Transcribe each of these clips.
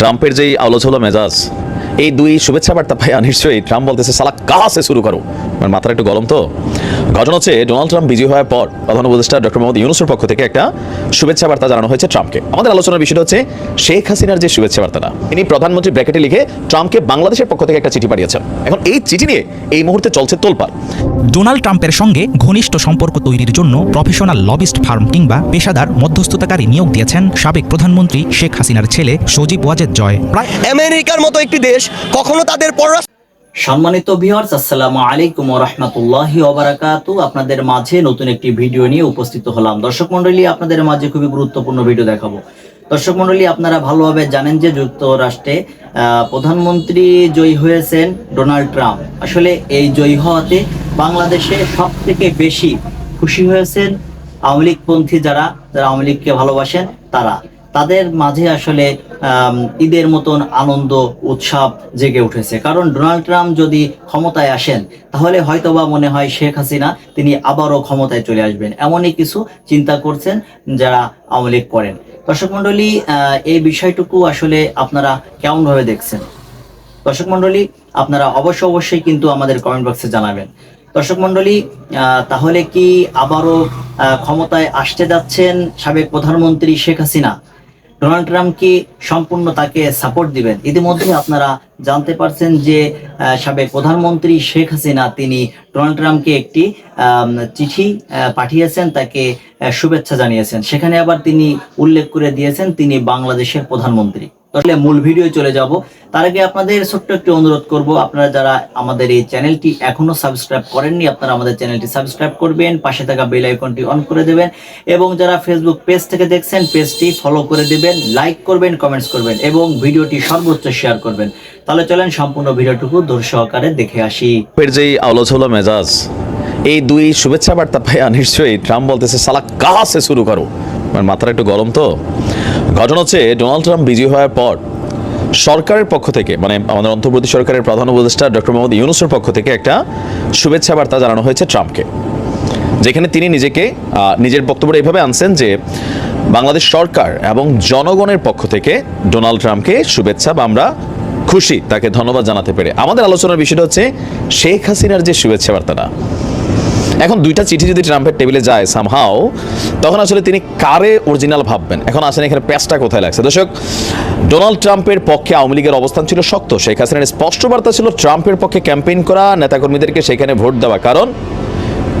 ট্রাম্পের যেই আলোচনা মেজাজ, এই দুই শুভেচ্ছা বার্তা পাইয়া নিশ্চয়ই ট্রাম্প বলতেছে, সালা কাছে শুরু করো? আমার মাথাটা একটু গরম তো। ঘটনা হচ্ছে, ডোনাল্ড ট্রাম্প বিজয়ী হওয়ার পর প্রধান উপদেষ্টা ডক্টর মোহাম্মদ ইউনুসের পক্ষ থেকে একটা শুভেচ্ছা বার্তা জানানো হয়েছে ট্রাম্পকে। আমাদের আলোচনার বিষয়টা হচ্ছে, শেখ হাসিনার যে শুভেচ্ছা বার্তাটা তিনি প্রধানমন্ত্রী ব্র্যাকেটে লিখে ট্রাম্পকে বাংলাদেশের পক্ষ থেকে একটা চিঠি পাঠিয়েছেন। এখন এই চিঠি নিয়ে এই মুহূর্তে চলছে তোলপাড়। ডোনাল্ড ট্রাম্পের সঙ্গে ঘনিষ্ঠ সম্পর্ক তৈরির জন্য প্রফেশনাল লবিস্ট ফার্ম কিংবা পেশাদার মধ্যস্থতাকারী নিয়োগ দিয়েছেন সাবেক প্রধানমন্ত্রী শেখ হাসিনার ছেলে সজীব ওয়াজেদ জয়। প্রায় আমেরিকার মতো একটি দেশ কখনো তাদের পররাষ্ট্র সম্মানিত ভিউয়ার্স আসসালামু আলাইকুম ওয়া রাহমাতুল্লাহি ওয়া বারাকাতু। আপনাদের মাঝে নতুন একটি ভিডিও নিয়ে উপস্থিত হলাম। দর্শক মণ্ডলী আপনাদের মাঝে খুবই গুরুত্বপূর্ণ ভিডিও দেখাবো। দর্শক মণ্ডলী আপনারা ভালোভাবে জানেন যে যুক্তরাষ্ট্রে আহ, প্রধানমন্ত্রী জয়ী হয়েছেন ডোনাল্ড ট্রাম্প। আসলে এই জয়ী হওয়াতে বাংলাদেশে সব থেকে বেশি খুশি হয়েছেন আওয়ামী লীগপন্থী যারা যারা আওয়ামী লীগকে ভালোবাসেন তারা। তাদের মাঝে আসলে ঈদের মতন আনন্দ উৎসব জেগে উঠেছে। কারণ ডোনাল্ড ট্রাম্প যদি ক্ষমতায় আসেন তাহলে হয়তোবা মনে হয় শেখ হাসিনা তিনি আবারও ক্ষমতায় চলে আসবেন। এমনই কিছু চিন্তা করছেন যারা আওয়ামী লীগ করেন। দর্শক মন্ডলী আহ, এই বিষয়টুকু আসলে আপনারা কেমন ভাবে দেখছেন? দর্শক মন্ডলী আপনারা অবশ্য অবশ্যই কিন্তু আমাদের কমেন্ট বক্সে জানাবেন। দর্শক মন্ডলী তাহলে কি আবারও ক্ষমতায় আসতে যাচ্ছেন সাবেক প্রধানমন্ত্রী শেখ হাসিনা? ডোনাল্ড ট্রাম্প কি সম্পূর্ণ তাকে সাপোর্ট দিবেন? ইতিমধ্যে আপনারা জানতে পারছেন যে সাবেক প্রধানমন্ত্রী শেখ হাসিনা, তিনি ডোনাল্ড ট্রাম্পকে একটি চিঠি পাঠিয়েছেন, তাকে শুভেচ্ছা জানিয়েছেন। সেখানে আবার তিনি উল্লেখ করে দিয়েছেন, তিনি বাংলাদেশের প্রধানমন্ত্রী। তাহলে মূল ভিডিও চলে যাব। তার আগে আপনাদের ছোট্ট একটি অনুরোধ করব, আপনারা যারা আমাদের এই চ্যানেলটি এখনও সাবস্ক্রাইব করেননি, আপনারা আমাদের চ্যানেলটি সাবস্ক্রাইব করবেন, পাশে থাকা বেল আইকনটি অন করে দেবেন এবং যারা ফেসবুক পেজ থেকে দেখছেন পেজটি ফলো করে দেবেন লাইক করবেন কমেন্টস করবেন এবং ভিডিওটি সর্বোচ্চ শেয়ার করবেন। তাহলে চলেন সম্পূর্ণ ভিডিওটুকু দূর সহকারে দেখে আসি। ট্রাম্পের যেই আলোচনা মেজাজ, এই দুই শুভেচ্ছা বার্তা পাইয়া নিশ্চয়ই ট্রাম্প বলতেছে, সালা কাছে শুরু করো? আমার মাথাটা একটু গরম তো? ঘটনা হচ্ছে, ডোনাল্ড ট্রাম্প বিজয়ী হওয়ার পর সরকারের পক্ষ থেকে মানে আমাদের অন্তর্বর্তী সরকারের প্রধান উপদেষ্টা ডক্টর মোহাম্মদ ইউনুসের পক্ষ থেকে একটা শুভেচ্ছা বার্তা জানানো হয়েছে ট্রাম্পকে, যেখানে তিনি নিজেকে নিজের বক্তব্য এইভাবে আনছেন যে, বাংলাদেশ সরকার এবং জনগণের পক্ষ থেকে ডোনাল্ড ট্রাম্পকে শুভেচ্ছা বা আমরা খুশি, তাকে ধন্যবাদ জানাতে পেরে। আমাদের আলোচনার বিষয়টা হচ্ছে, শেখ হাসিনার যে শুভেচ্ছা বার্তাটা এখন দুইটা চিঠি যদি ট্রাম্পের টেবিলে যায় সামহাও তখন আসলে তিনি কারে অরিজিনাল ভাববেন? এখন আসেন এখানে প্যাচটা কোথায় লাগছে? দর্শক, ডোনাল্ড ট্রাম্পের পক্ষে আওয়ামী লীগের অবস্থান ছিল শক্ত। শেখ হাসিনার স্পষ্ট বার্তা ছিল ট্রাম্পের পক্ষে ক্যাম্পেইন করা, নেতাকর্মীদেরকে সেখানে ভোট দেওয়া। কারণ,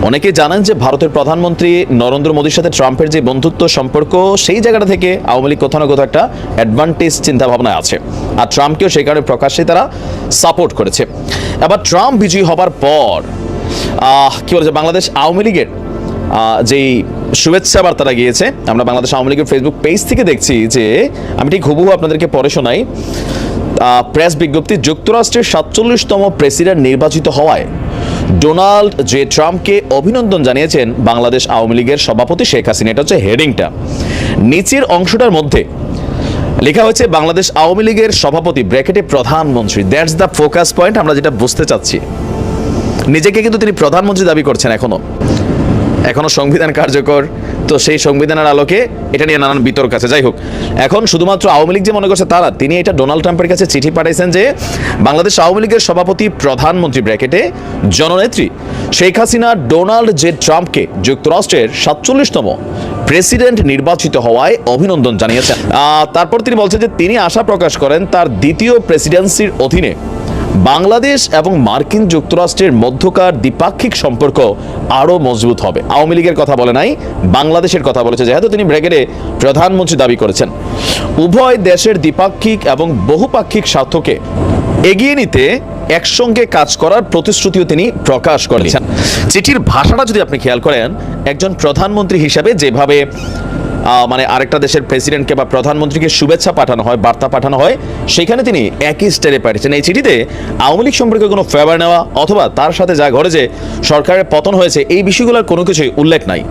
অনেকে জানেন যে ভারতের প্রধানমন্ত্রী নরেন্দ্র মোদীর সাথে ট্রাম্পের যে বন্ধুত্ব সম্পর্ক, সেই জায়গাটা থেকে আওয়ামী লীগ কোথাও না কোথাও একটা অ্যাডভান্টেজ চিন্তা ভাবনা আছে। আর ট্রাম্পকেও সেই কারণে প্রকাশ্যে তারা সাপোর্ট করেছে। এবার ট্রাম্প বিজয়ী হবার পর কি বলেছে বাংলাদেশ আওয়ামী লীগের যেই শুভেচ্ছা বার্তাটা গিয়েছে, আমরা বাংলাদেশ আওয়ামী লীগের ফেসবুক পেজ থেকে দেখছি যে, আমি ঠিক হুবহু আপনাদেরকে পরে শোনাই প্রেস বিজ্ঞপ্তি, যুক্তরাষ্ট্রের সাতচল্লিশতম প্রেসিডেন্ট নির্বাচিত হওয়ায় ডোনাল্ড জে ট্রাম্পকে অভিনন্দন জানিয়েছেন বাংলাদেশ আওয়ামী লীগের সভাপতি শেখ হাসিনা। এটা হচ্ছে হেডিংটা। নিচের অংশটার মধ্যে লেখা হয়েছে, বাংলাদেশ আওয়ামী লীগের সভাপতি, ব্র্যাকেটে প্রধানমন্ত্রী। দ্যাটস দ্য ফোকাস পয়েন্ট আমরা যেটা বুঝতে চাচ্ছি। নিজেকে কিন্তু তিনি প্রধানমন্ত্রী দাবি করছেন এখনও। এখনও সংবিধান কার্যকর, তো সেই সংবিধানের আলোকে এটা নিয়ে নানান বিতর্ক আছে। যাই হোক, এখন শুধুমাত্র আওয়ামী লীগ যে মনে করছে তারা, তিনি এটা ডোনাল্ড ট্রাম্পের কাছে চিঠি পাঠাইছেন যে, বাংলাদেশ আওয়ামী লীগের সভাপতি প্রধানমন্ত্রী ব্র্যাকেটে জননেত্রী শেখ হাসিনা ডোনাল্ড জে ট্রাম্পকে যুক্তরাষ্ট্রের সাতচল্লিশতম প্রেসিডেন্ট নির্বাচিত হওয়ায় অভিনন্দন জানিয়েছেন। তারপর তিনি বলছেন যে তিনি আশা প্রকাশ করেন তার দ্বিতীয় প্রেসিডেন্সির অধীনে বাংলাদেশ এবং মার্কিন যুক্তরাষ্ট্রের মধ্যকার দ্বিপাক্ষিক সম্পর্ক আরও মজবুত হবে। আওয়ামী লীগের কথা বলে নাই, বাংলাদেশের কথা বলেছে, যেহেতু তিনি ব্র্যাকেটে প্রধানমন্ত্রী দাবি করেছেন। উভয় দেশের দ্বিপাক্ষিক এবং বহুপাক্ষিক স্বার্থকে এগিয়ে নিতে একসঙ্গে কাজ করার প্রতিশ্রুতিও তিনি প্রকাশ করেছেন। চিঠির ভাষাটা যদি আপনি খেয়াল করেন, একজন প্রধানমন্ত্রী হিসাবে যেভাবে মানে আরেকটা দেশের প্রেসিডেন্টকে বা প্রধানমন্ত্রীকে শুভেচ্ছা পাঠানো হয়, বার্তা পাঠানো হয়, সেখানে তিনি একই স্টাইলে পাঠিয়েছেন। এই চিঠিতে আওয়ামী লীগ সম্পর্কে কোনো ফেভার নেওয়া অথবা তার সাথে যা ঘটেছে সরকারের পতন হয়েছে, এই বিষয়গুলোর কোনো কিছুই উল্লেখ নাই।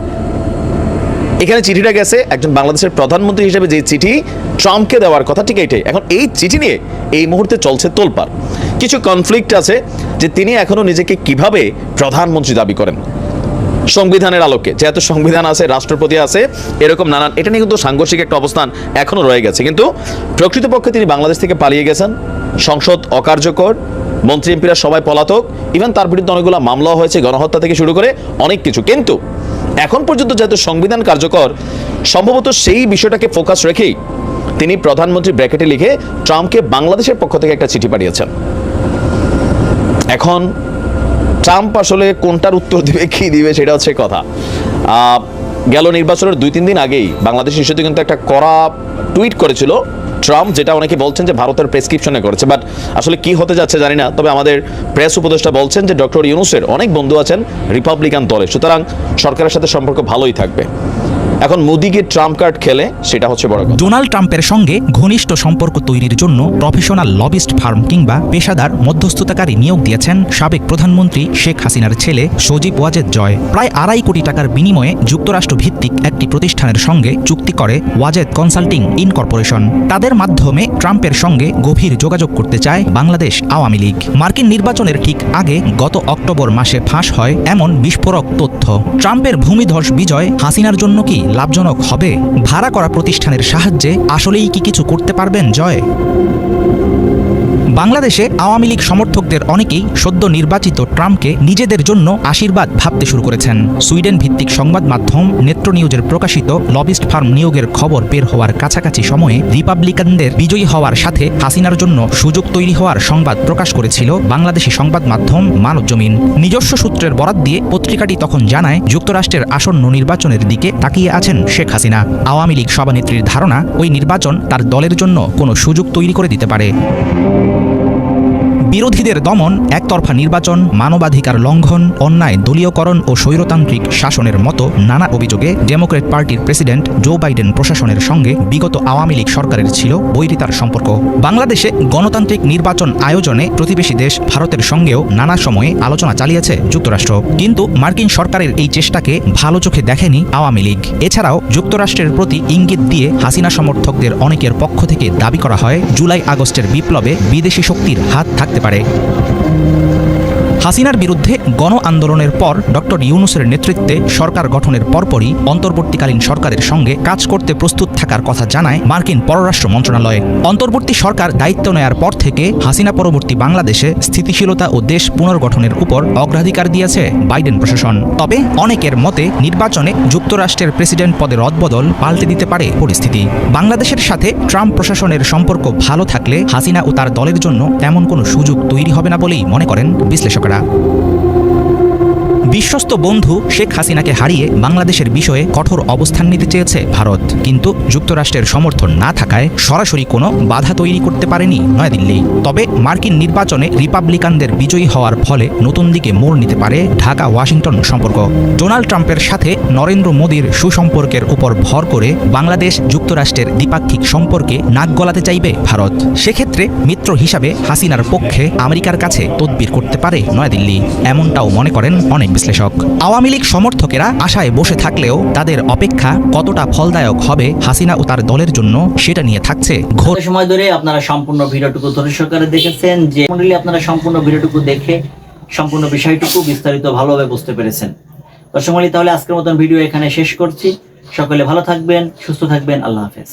এখানে চিঠিটা গেছে, একজন বাংলাদেশের প্রধানমন্ত্রী হিসেবে যে চিঠি ট্রাম্পকে দেওয়ার কথা, ঠিক এইটাই। এখন এই চিঠি নিয়ে এই মুহূর্তে চলছে তোলপাড়। কিছু কনফ্লিক্ট আছে যে তিনি এখনও নিজেকে কীভাবে প্রধানমন্ত্রী দাবি করেন? সংবিধানের আলোকে। যেহেতু সংবিধান আছে, রাষ্ট্রপতি আছে, এরকম নানান এটা নিয়ে কিন্তু সাংঘর্ষিক একটা অবস্থান এখনও রয়ে গেছে। কিন্তু প্রকৃতপক্ষে তিনি বাংলাদেশ থেকে পালিয়ে গেছেন। সংসদ অকার্যকর, মন্ত্রী, এমপিরা সবাই পলাতক। ইভেন তার বিরুদ্ধে অনেকগুলো মামলাও হয়েছে, গণহত্যা থেকে শুরু করে অনেক কিছু। কিন্তু এখন পর্যন্ত যেহেতু সংবিধান কার্যকর, সম্ভবত সেই বিষয়টাকে ফোকাস রেখেই তিনি প্রধানমন্ত্রী ব্র্যাকেটে লিখে ট্রাম্পকে বাংলাদেশের পক্ষ থেকে একটা চিঠি পাঠিয়েছেন। এখন ট্রাম্প আসলে কোনটার উত্তর দিবে, কি দিবে সেটা হচ্ছে কথা। গেল নির্বাচনের দুই তিন দিন আগেই বাংলাদেশ ইস্যুতে কিন্তু একটা করা টুইট করেছিল ট্রাম্প, যেটা অনেকে বলছেন যে ভারতের প্রেসক্রিপশনে করেছে। বাট আসলে কি হতে যাচ্ছে জানি না, তবে আমাদের প্রেস উপদেষ্টা বলছেন যে ডক্টর ইউনুসের অনেক বন্ধু আছেন রিপাবলিকান দলে। সুতরাং সরকারের সাথে সম্পর্ক ভালোই থাকবে। এখন মোদিকে ট্রাম্প কার্ড খেলে সেটা হচ্ছে বড় ডোনাল্ড ট্রাম্পের সঙ্গে ঘনিষ্ঠ সম্পর্ক তৈরির জন্য প্রফেশনাল লবিস্ট ফার্ম কিংবা পেশাদার মধ্যস্থতাকারী নিয়োগ দিয়েছেন সাবেক প্রধানমন্ত্রী শেখ হাসিনার ছেলে সজীব ওয়াজেদ জয়। প্রায় আড়াই কোটি টাকার বিনিময়ে যুক্তরাষ্ট্র ভিত্তিক একটি প্রতিষ্ঠানের সঙ্গে চুক্তি করে ওয়াজেদ কনসাল্টিং ইনকর্পোরেশন। তাদের মাধ্যমে ট্রাম্পের সঙ্গে গভীর যোগাযোগ করতে চায় বাংলাদেশ আওয়ামী লীগ। মার্কিন নির্বাচনের ঠিক আগে গত অক্টোবর মাসে ফাঁস হয় এমন বিস্ফোরক তথ্য। ট্রাম্পের ভূমিধস বিজয় হাসিনার জন্য কি লাভজনক হবে? ভাড়া করা প্রতিষ্ঠানের সাহায্যে আসলেই কি কিছু করতে পারবেন জয়? বাংলাদেশে আওয়ামী লীগ সমর্থকদের অনেকেই সদ্য নির্বাচিত ট্রাম্পকে নিজেদের জন্য আশীর্বাদ ভাবতে শুরু করেছেন। সুইডেন ভিত্তিক সংবাদ মাধ্যম নেত্র নিউজের প্রকাশিত লবিস্ট ফার্ম নিয়োগের খবর বের হওয়ার কাছাকাছি সময়ে রিপাবলিকানদের বিজয়ী হওয়ার সাথে হাসিনার জন্য সুযোগ তৈরি হওয়ার সংবাদ প্রকাশ করেছিল বাংলাদেশি সংবাদ মাধ্যম মানব জমিন নিজস্ব সূত্রের বরাত দিয়ে পত্রিকাটি তখন জানায়, যুক্তরাষ্ট্রের আসন্ন নির্বাচনের দিকে তাকিয়ে আছেন শেখ হাসিনা। আওয়ামী লীগ সভানেত্রীর ধারণা, ওই নির্বাচন তার দলের জন্য কোনো সুযোগ তৈরি করে দিতে পারে। বিরোধীদের দমন, একতরফা নির্বাচন, মানবাধিকার লঙ্ঘন, অন্যায়, দলীয়করণ ও স্বৈরতান্ত্রিক শাসনের মতো নানা অভিযোগে ডেমোক্রেট পার্টির প্রেসিডেন্ট জো বাইডেন প্রশাসনের সঙ্গে বিগত আওয়ামী লীগ সরকারের ছিল বৈরিতার সম্পর্ক। বাংলাদেশে গণতান্ত্রিক নির্বাচন আয়োজনে প্রতিবেশী দেশ ভারতের সঙ্গেও নানা সময়ে আলোচনা চালিয়েছে যুক্তরাষ্ট্র। কিন্তু মার্কিন সরকারের এই চেষ্টাকে ভালো চোখে দেখেনি আওয়ামী লীগ। এছাড়াও যুক্তরাষ্ট্রের প্রতি ইঙ্গিত দিয়ে হাসিনা সমর্থকদের অনেকের পক্ষ থেকে দাবি করা হয়, জুলাই আগস্টের বিপ্লবে বিদেশি শক্তির হাত থাকতে পারে পারে। হাসিনার বিরুদ্ধে গণ আন্দোলনের পর ডক্টর ইউনুসের নেতৃত্বে সরকার গঠনের পরপরই অন্তর্বর্তীকালীন সরকারের সঙ্গে কাজ করতে প্রস্তুত থাকার কথা জানায় মার্কিন পররাষ্ট্র মন্ত্রণালয়। অন্তর্বর্তী সরকার দায়িত্ব নেয়ার পর থেকে হাসিনা পরবর্তী বাংলাদেশে স্থিতিশীলতা ও দেশ পুনর্গঠনের উপর অগ্রাধিকার দিয়েছে বাইডেন প্রশাসন। তবে অনেকের মতে নির্বাচনে যুক্তরাষ্ট্রের প্রেসিডেন্ট পদে রদবদল পাল্টে দিতে পারে পরিস্থিতি। বাংলাদেশের সাথে ট্রাম্প প্রশাসনের সম্পর্ক ভালো থাকলে হাসিনা ও তার দলের জন্য তেমন কোনো সুযোগ তৈরি হবে না বলেই মনে করেন বিশ্লেষকরা। রাখুন বিশ্বস্ত বন্ধু শেখ হাসিনাকে হারিয়ে বাংলাদেশের বিষয়ে কঠোর অবস্থান নিতে চেয়েছে ভারত। কিন্তু যুক্তরাষ্ট্রের সমর্থন না থাকায় সরাসরি কোনো বাধা তৈরি করতে পারেনি নয়াদিল্লি। তবে মার্কিন নির্বাচনে রিপাবলিকানদের বিজয়ী হওয়ার ফলে নতুন দিকে মোড় নিতে পারে ঢাকা ওয়াশিংটন সম্পর্ক। ডোনাল্ড ট্রাম্পের সাথে নরেন্দ্র মোদীর সুসম্পর্কের উপর ভর করে বাংলাদেশ যুক্তরাষ্ট্রের দ্বিপাক্ষিক সম্পর্কে নাক গলাতে চাইবে ভারত। সেক্ষেত্রে মিত্র হিসাবে হাসিনার পক্ষে আমেরিকার কাছে তদবির করতে পারে নয়াদিল্লি। এমনটাও মনে করেন অনেক বিশ্লেষক। আওয়ামী লীগ সমর্থকেরা আশায় বসে থাকলেও তাদের অপেক্ষা কতটা ফলদায়ক হবে হাসিনা ও তার দলের জন্য সেটা নিয়ে থাকছে ঘোর সময় ধরে আপনারা সম্পূর্ণ ভিডিওটুকু ধৈর্য সহকারে দেখেছেন যে মন্ডলী আপনারা সম্পূর্ণ ভিডিওটুকু দেখে সম্পূর্ণ বিষয়টুকু বিস্তারিত ভালোভাবে বুঝতে পেরেছেন। দর্শক তাহলে আজকের মতন ভিডিও এখানে শেষ করছি। সকলে ভালো থাকবেন, সুস্থ থাকবেন, আল্লাহ হাফেজ।